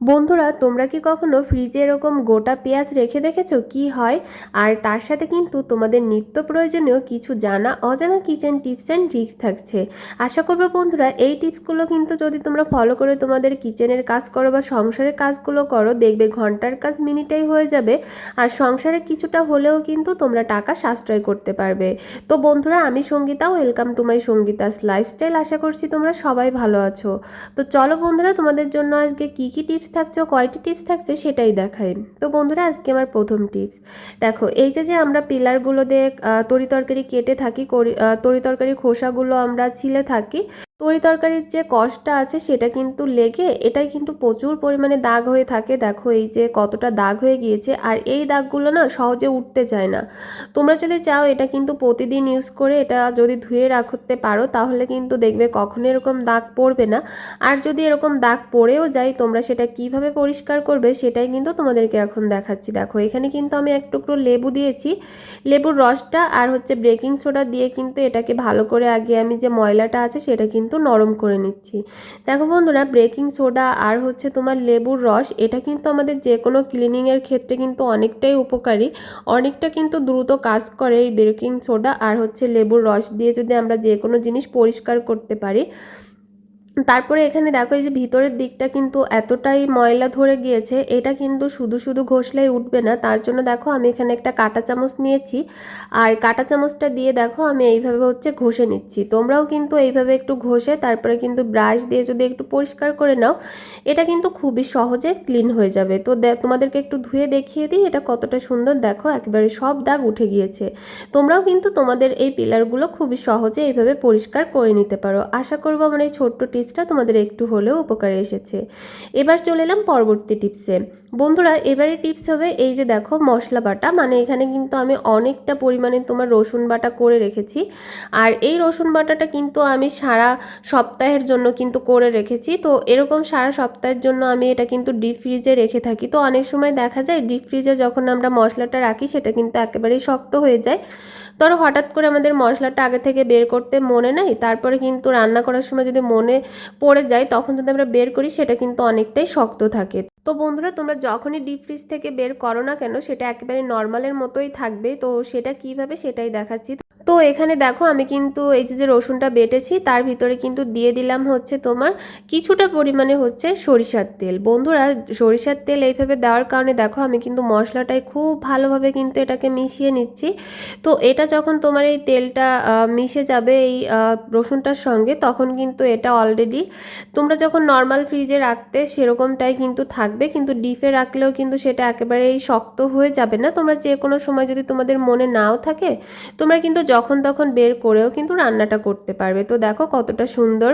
বন্ধুরা, তোমরা কি কখনো ফ্রিজে এরকম গোটা পেঁয়াজ রেখে দেখেছ? কি হয়? আর তার সাথে কিন্তু তোমাদের নিত্য প্রয়োজনীয় কিছু জানা, অজানা কিচেন টিপস অ্যান্ড ট্রিক্স থাকছে। আশা করব বন্ধুরা, এই টিপসগুলো কিন্তু যদি তোমরা ফলো করে তোমাদের কিচেনের কাজ করো বা সংসারের কাজগুলো করো, দেখবে ঘণ্টার কাজ মিনিটেই হয়ে যাবে। আর সংসারে কিছুটা হলেও কিন্তু তোমরা টাকা সাশ্রয় করতে পারবে। তো বন্ধুরা, আমি Sangeeta welcome to my Sangeeta's lifestyle আশা করছি তোমরা সবাই ভালো আছো। তো চলো বন্ধুরা, তোমাদের জন্য আজকে কি কি টিপস থাকছে কয়টি টিপস থাকছে সেটাই দেখাই। তো বন্ধুরা আজকে আমার প্রথম টিপস। দেখো এই যে যে আমরা পিলারগুলো দিয়ে তরিতরকারি কেটে থাকি করি- আহ, খোসাগুলো আমরা ছিলে থাকি তরি তরকারির যে কষটা আছে সেটা কিন্তু লেগে, এটাই কিন্তু প্রচুর পরিমাণে দাগ হয়ে থাকে। দেখো এই যে কতটা দাগ হয়ে গিয়েছে আর এই দাগগুলো না সহজে উঠতে চায় না। তোমরা যদি চাও এটা কিন্তু প্রতিদিন ইউজ করে এটা যদি ধুয়ে রাখতে পারো, তাহলে কিন্তু দেখবে কখনো এরকম দাগ পড়বে না। আর যদি এরকম দাগ পড়েও যায়, তোমরা সেটা কীভাবে পরিষ্কার করবে সেটাই কিন্তু তোমাদেরকে এখন দেখাচ্ছি। দেখো এখানে কিন্তু আমি এক টুকরো লেবু দিয়েছি। লেবুর রসটা আর হচ্ছে বেকিং সোডা দিয়ে কিন্তু এটাকে ভালো করে আগে আমি যে ময়লাটা আছে সেটা কিন্তু নরম করে নিচ্ছি। দেখো বন্ধুরা বেকিং সোডা আর হচ্ছে তোমার লেবুর রস, এটা কিন্তু আমাদের যে কোনো ক্লিনিংয়ের ক্ষেত্রে কিন্তু অনেকটাই উপকারী। অনেকটা কিন্তু দ্রুত কাজ করে এই বেকিং সোডা আর হচ্ছে লেবুর রস দিয়ে যদি আমরা যে কোনো জিনিস পরিষ্কার করতে পারি। তারপরে এখানে দেখো, এই যে ভিতরের দিকটা কিন্তু এতটাই ময়লা ধরে গিয়েছে, এটা কিন্তু শুধু শুধু ঘষলেই উঠবে না। তার জন্য দেখো, আমি এখানে একটা কাঁটা চামচ নিয়েছি, আর কাঁটা চামচটা দিয়ে দেখো, আমি এইভাবে হচ্ছে ঘষে নিচ্ছি। তোমরাও কিন্তু এইভাবে একটু ঘষে, তারপরে কিন্তু ব্রাশ দিয়ে যদি একটু পরিষ্কার করে নাও, এটা কিন্তু খুবই সহজে ক্লিন হয়ে যাবে। তো তোমাদেরকে একটু ধুয়ে দেখিয়ে দিই, এটা কতটা সুন্দর। দেখো, একেবারে সব দাগ উঠে গিয়েছে। তোমরাও কিন্তু তোমাদের এই পিলারগুলো খুবই সহজে এইভাবে পরিষ্কার করে নিতে পারো। আশা করব আমার এই ছোট্ট টিপসটা তোমাদের একটু হলেও উপকারে এসেছে। এবার চলে এলাম পরবর্তী টিপসে। বন্ধুরা, এবারে টিপস হবে এই যে দেখো মশলা বাটা। মানে এখানে কিন্তু আমি অনেকটা পরিমাণে তোমার রসুন বাটা করে রেখেছি। আর এই রসুন বাটাটা কিন্তু আমি সারা সপ্তাহের জন্য কিন্তু করে রেখেছি। তো এরকম সারা সপ্তাহের জন্য আমি এটা কিন্তু ডিপ ফ্রিজে রেখে থাকি। তো অনেক সময় দেখা যায় ডিপ ফ্রিজে যখন আমরা মশলাটা রাখি, সেটা কিন্তু একেবারেই শক্ত হয়ে যায়। ধরো হঠাৎ করে আমাদের মশলাটা আগে থেকে বের করতে মনে নেই, তারপরে কিন্তু রান্না করার সময় যদি মনে পড়ে যায়, তখন যদি আমরা বের করি, সেটা কিন্তু অনেকটাই শক্ত থাকে। তো বন্ধুরা, তোমরা যখনই ডিপ ফ্রিজ থেকে বের করো না কেন, সেটা একেবারে নর্মালের মতোই থাকবে। তো সেটা কীভাবে সেটাই দেখাচ্ছি। তো এখানে দেখো আমি কিন্তু এই যে যে রসুনটা বেটেছি, তার ভিতরে কিন্তু দিয়ে দিলাম হচ্ছে তোমার কিছুটা পরিমাণে হচ্ছে সরিষার তেল। বন্ধুরা, সরিষার তেল এইভাবে দেওয়ার কারণে দেখো আমি কিন্তু মশলাটায় খুব ভালোভাবে কিন্তু এটাকে মিশিয়ে নিচ্ছি। তো এটা যখন তোমার এই তেলটা মিশে যাবে এই রসুনটার সঙ্গে, তখন কিন্তু এটা অলরেডি তোমরা যখন নর্মাল ফ্রিজে রাখতে সেরকমটাই কিন্তু থাকবে, কিন্তু ডিপে রাখলেও কিন্তু সেটা একেবারেই শক্ত হয়ে যাবে না। তোমরা যে কোনো সময় যদি তোমাদের মনে নাও থাকে, তোমরা কিন্তু যখন তখন বের করেও কিন্তু রান্নাটা করতে পারবে। তো দেখো কতটা সুন্দর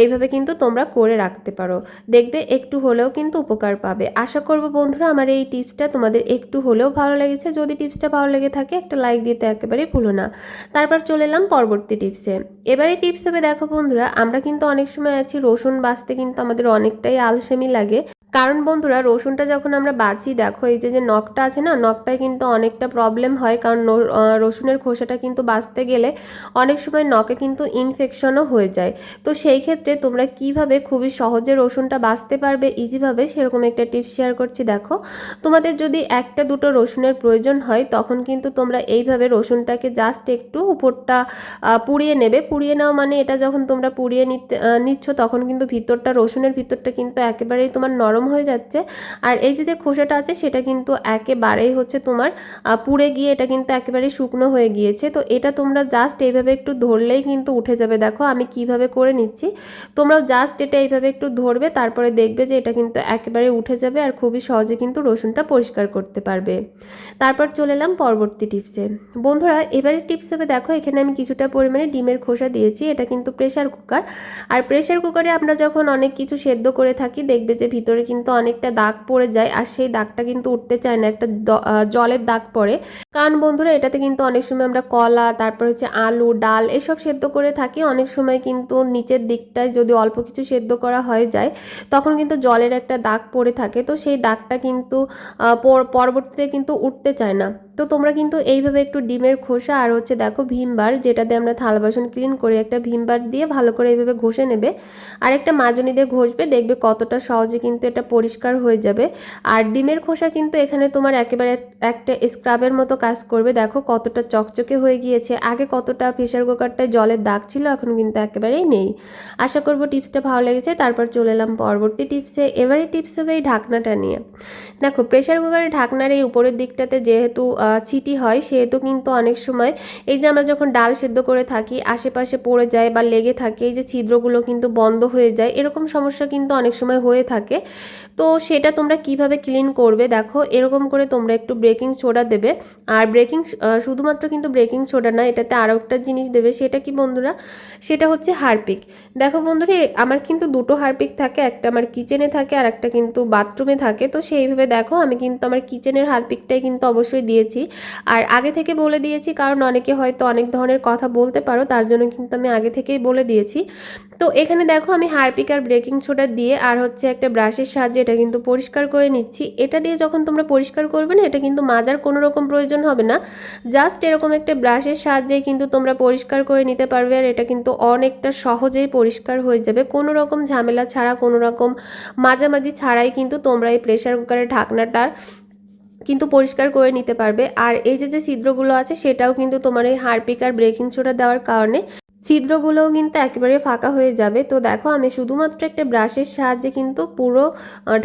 এইভাবে কিন্তু তোমরা করে রাখতে পারো। দেখবে একটু হলেও কিন্তু উপকার পাবে। আশা করব বন্ধুরা আমার এই টিপসটা তোমাদের একটু হলেও ভালো লেগেছে। যদি টিপসটা ভালো লেগে থাকে একটা লাইক দিতে একেবারেই ভুলো না। তারপর চলে এলাম পরবর্তী টিপসে। এবারে টিপস হবে দেখো বন্ধুরা, আমরা কিন্তু অনেক সময় আছি, রসুন বাছতে কিন্তু আমাদের অনেকটাই আলসেমি লাগে। কারণ বন্ধুরা, রসুনটা যখন আমরা বাছি, দেখো এই যে যে নখটা আছে না, নখটায় কিন্তু অনেকটা প্রবলেম হয়। কারণ রসুনের খোসাটা কিন্তু বাঁচতে গেলে অনেক সময় নখে কিন্তু ইনফেকশনও হয়ে যায়। তো সেই ক্ষেত্রে তোমরা কীভাবে খুবই সহজে রসুনটা বাঁচতে পারবে? ইজিভাবে সেরকম একটা টিপস শেয়ার করছি, দেখো। তোমাদের যদি একটা দুটো রসুনের প্রয়োজন হয়, তখন কিন্তু তোমরা এইভাবে রসুনটাকে জাস্ট একটু উপরটা পুড়িয়ে নেবে। পুড়িয়ে নেওয়া মানে এটা যখন তোমরা পুড়িয়ে নিতে নিচ্ছ, তখন কিন্তু ভিতরটা, রসুনের ভিতরটা কিন্তু একেবারেই তোমার নরম হয়ে যাচ্ছে। আর এই যে যে খোসাটা আছে, সেটা কিন্তু একেবারেই হচ্ছে তোমার পুড়ে গিয়ে এটা কিন্তু একেবারে শুকনো হয়ে গিয়েছে। তো এটা তোমরা জাস্ট এইভাবে একটু ধরলেই কিন্তু উঠে যাবে। দেখো, আমি কীভাবে করে নিচ্ছি। তোমরাও জাস্ট এটা এইভাবে একটু ধরবে, তারপরে দেখবে যে এটা কিন্তু একেবারে উঠে যাবে আর খুবই সহজে কিন্তু রসুনটা পরিষ্কার করতে পারবে। তারপর চলে এলাম পরবর্তী টিপসে বন্ধুরা এবারে টিপস হবে দেখো, এখানে আমি কিছুটা পরিমাণে ডিমের খোসা দিয়েছি। এটা কিন্তু প্রেশার কুকার আর প্রেশার কুকারে আমরা যখন অনেক কিছু সেদ্ধ করে থাকি, দেখবে যে ভিতরে কিন্তু অনেকটা দাগ পড়ে যায় আর সেই দাগটা কিন্তু উঠতে চায় না। একটা জলের দাগ পড়ে। কারণ বন্ধুরা, এটাতে কিন্তু অনেক সময় আমরা কলা, তারপর হচ্ছে আলু, ডাল এসব সেদ্ধ করে থাকি। অনেক সময় কিন্তু নিচের দিকটায় যদি অল্প কিছু সেদ্ধ করা হয়ে যায়, তখন কিন্তু জলের একটা দাগ পড়ে থাকে। তো সেই দাগটা কিন্তু পরবর্তীতে কিন্তু উঠতে চায় না। তো তোমরা কিন্তু এইভাবে একটু ডিমের খোসা আর হচ্ছে দেখো ভীমবার, যেটাতে আমরা থালা বাসন ক্লিন করে একটা ভীমবার দিয়ে ভালো করে এইভাবে ঘষে নেবে। আর একটা মাজনি দিয়ে ঘষবে, দেখবে কতটা সহজে কিন্তু এটা পরিষ্কার হয়ে যাবে। আর ডিমের খোসা কিন্তু এখানে তোমার একেবারে একটা স্ক্রাবের মতো কাজ করবে। দেখো কতটা চকচকে হয়ে গিয়েছে। আগে কতটা প্রেশার কুকারটায় জলের দাগ ছিল, এখন কিন্তু একেবারেই নেই। আশা করব টিপসটা ভালো লেগেছে। তারপর চলে এলাম পরবর্তী টিপসে। এবারে টিপস হবে এই ঢাকনাটা নিয়ে। দেখো প্রেশার কুকারের ঢাকনার এই উপরের দিকটাতে যেহেতু ছিটি হয়, সেহেতু কিন্তু অনেক সময় এই যে আমরা যখন ডাল সেদ্ধ করে থাকি, আশেপাশে পড়ে যায় বা লেগে থাকে, এই যে ছিদ্রগুলো কিন্তু বন্ধ হয়ে যায়, এরকম সমস্যা কিন্তু অনেক সময় হয়ে থাকে। তো সেটা তোমরা কীভাবে ক্লিন করবে দেখো, এরকম করে তোমরা একটু ব্রেকিং সোডা দেবে। আর ব্রেকিং শুধুমাত্র কিন্তু ব্রেকিং সোডা না, এটাতে আরও একটা জিনিস দেবে, সেটা কি বন্ধুরা? সেটা হচ্ছে হারপিক। দেখো বন্ধুরা আমার কিন্তু দুটো হারপিক থাকে, একটা আমার কিচেনে থাকে আর একটা কিন্তু বাথরুমে থাকে। তো সেইভাবে দেখো, আমি কিন্তু আমার কিচেনের হারপিকটাই কিন্তু অবশ্যই দিয়েছি। আর আগে থেকে বলে দিয়েছি, কারণ অনেকে হয়তো অনেক ধরনের কথা বলতে পারো, তার জন্য কিন্তু আমি আগে থেকেই বলে দিয়েছি। তো এখানে দেখো আমি হারপিক আর ব্রেকিং সোডা দিয়ে আর হচ্ছে একটা ব্রাশের সাহায্যে এটা কিন্তু পরিষ্কার করে নিচ্ছি। এটা দিয়ে যখন তোমরা পরিষ্কার করবে না, এটা কিন্তু মাজার কোনো রকম প্রয়োজন হবে না। জাস্ট এরকম একটা ব্রাশের সাহায্যে কিন্তু তোমরা পরিষ্কার করে নিতে পারবে আর এটা কিন্তু অনেকটা সহজেই পরিষ্কার হয়ে যাবে। কোনো রকম ঝামেলা ছাড়া, কোনো রকম মাঝামাঝি ছাড়াই কিন্তু তোমরা এই প্রেশার কুকারের ঢাকনাটার কিন্তু পরিষ্কার করে নিতে পারবে। আর এই যে যে ছিদ্রগুলো আছে, সেটাও কিন্তু তোমার এই হারপিক আর ব্রেকিং সোডা দেওয়ার কারণে ছিদ্রগুলোও কিন্তু একেবারে ফাঁকা হয়ে যাবে। তো দেখো, আমি শুধুমাত্র একটা ব্রাশের সাহায্যে কিন্তু পুরো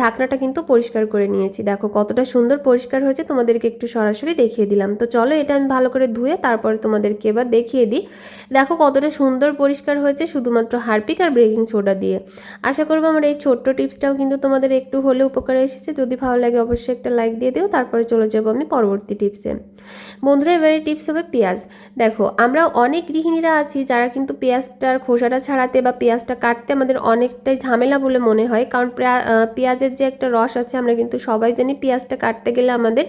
ঢাকনাটা কিন্তু পরিষ্কার করে নিয়েছি। দেখো, কতটা সুন্দর পরিষ্কার হয়েছে, তোমাদেরকে একটু সরাসরি দেখিয়ে দিলাম। তো চলো, এটা আমি ভালো করে ধুয়ে তারপরে তোমাদেরকে এবার দেখিয়ে দিই। দেখো, কতটা সুন্দর পরিষ্কার হয়েছে, শুধুমাত্র হারপিক আর ব্রেকিং সোডা দিয়ে। আশা করব আমার এই ছোট্ট টিপসটাও কিন্তু তোমাদের একটু হলে উপকারে এসেছে। যদি ভালো লাগে, অবশ্যই একটা লাইক দিয়ে দিও। তারপরে চলে যাব আমি পরবর্তী টিপসে। বন্ধুরা, এবারে টিপস হবে পেঁয়াজ। দেখো, আমরা অনেক গৃহিণীরা আছি যারা কিন্তু পেঁয়াজটার খোসাটা ছাড়াতে বা পেঁয়াজটা কাটতে আমাদের অনেকটাই ঝামেলা বলে মনে হয়। কারণ পেঁয়াজের যে একটা রস আছে, আমরা কিন্তু সবাই জানি পেঁয়াজটা কাটতে গেলে আমাদের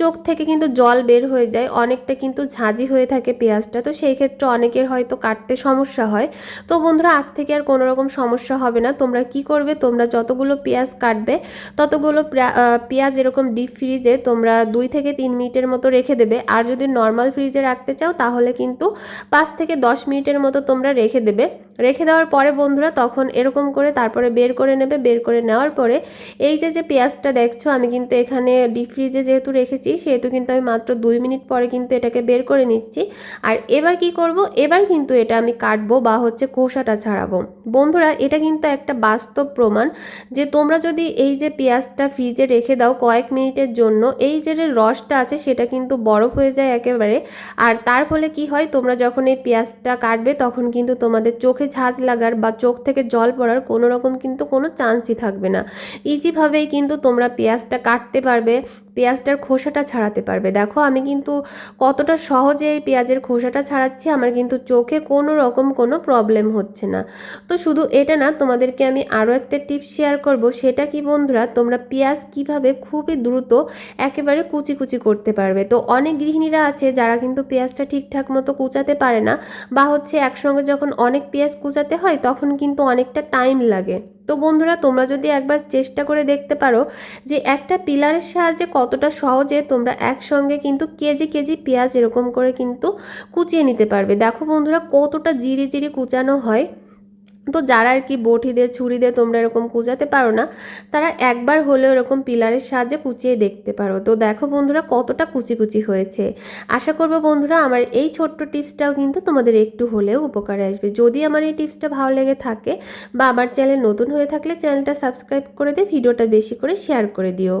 চোখ থেকে কিন্তু জল বের হয়ে যায়, অনেকটা কিন্তু ঝাঁঝি হয়ে থাকে পেঁয়াজটা। তো সেই ক্ষেত্রে অনেকের হয়তো কাটতে সমস্যা হয়। তো বন্ধুরা, আজ থেকে আর কোনো রকম সমস্যা হবে না। তোমরা কি করবে? তোমরা যতগুলো পেঁয়াজ কাটবে, ততগুলো পেঁয়াজ এরকম ডিপ ফ্রিজে তোমরা দুই থেকে তিন মিনিটের মতো রেখে দেবে। আর যদি নর্মাল ফ্রিজে রাখতে চাও, তাহলে কিন্তু পাঁচ থেকে দশ মিনিটের মতো তোমরা রেখে দেবে। রেখে দেওয়ার পরে বন্ধুরা তখন এরকম করে তারপরে বের করে নেবে, বের করে নেওয়ার পরে এই যে যে পেঁয়াজটা দেখছ, আমি কিন্তু এখানে ডিপ ফ্রিজে যেহেতু রেখেছি, সেহেতু কিন্তু আমি মাত্র দুই মিনিট পরে কিন্তু এটাকে বের করে নিচ্ছি। আর এবার কি করব? এবার কিন্তু এটা আমি কাটবো বা হচ্ছে খোসাটা ছাড়াবো। বন্ধুরা, এটা কিন্তু একটা বাস্তব প্রমাণ যে তোমরা যদি এই যে পেঁয়াজটা ফ্রিজে রেখে দাও কয়েক মিনিটের জন্য, এই যে রসটা আছে সেটা কিন্তু বরফ হয়ে যায় একেবারে। আর তার ফলে কি হয়? তোমরা যখন এই পেঁয়াজটা কাটবে তখন কিন্তু তোমাদের চোখে ঝাঁজ লাগার বা চোখ থেকে জল পড়ার কোনো রকম কিন্তু কোনো চান্সই থাকবে না। ইজিভাবেই কিন্তু তোমরা পেঁয়াজটা কাটতে পারবে, পেঁয়াজটার খোসাটা ছাড়াতে পারবে। দেখো, আমি কিন্তু কতটা সহজে এই পেঁয়াজের খোসাটা ছাড়াচ্ছি, আমার কিন্তু চোখে কোনো রকম কোনো প্রবলেম হচ্ছে না। তো শুধু এটা না, তোমাদেরকে আমি আরও একটা টিপস শেয়ার করব, সেটা কি বন্ধুরা, তোমরা পেঁয়াজ কীভাবে খুবই দ্রুত একেবারে কুচি কুচি করতে পারবে। তো অনেক গৃহিণীরা আছে যারা কিন্তু পেঁয়াজটা ঠিকঠাক মতো কুচাতে পারে না, বা হচ্ছে একসঙ্গে যখন অনেক পেঁয়াজ কুচাতে হয়, তখন কিন্তু অনেকটা টাইম লাগে। তো বন্ধুরা, তোমরা যদি একবার চেষ্টা করে দেখতে পারো যে একটা পিলারের সাহায্যে কতটা সহজে তোমরা একসঙ্গে কিন্তু কেজি কেজি পেঁয়াজ এরকম করে কিন্তু কুচিয়ে নিতে পারবে। দেখো বন্ধুরা, কতটা জিরি জিরি কুচানো হয়। তো যারা আর কি বটি দিয়ে, ছুরি দিয়ে তোমরা এরকম কুচাতে পারো না, তারা একবার হলেও এরকম পিলারের সাহায্যে কুচিয়ে দেখতে পারো। তো দেখো বন্ধুরা কতটা কুচি কুচি হয়েছে। আশা করব বন্ধুরা আমার এই ছোট্ট টিপসটাও কিন্তু তোমাদের একটু হলেও উপকারে আসবে। যদি আমার এই টিপসটা ভালো লেগে থাকে বা আমার চ্যানেল নতুন হয়ে থাকলে চ্যানেলটা সাবস্ক্রাইব করে দিয়ে ভিডিওটা বেশি করে শেয়ার করে দিও।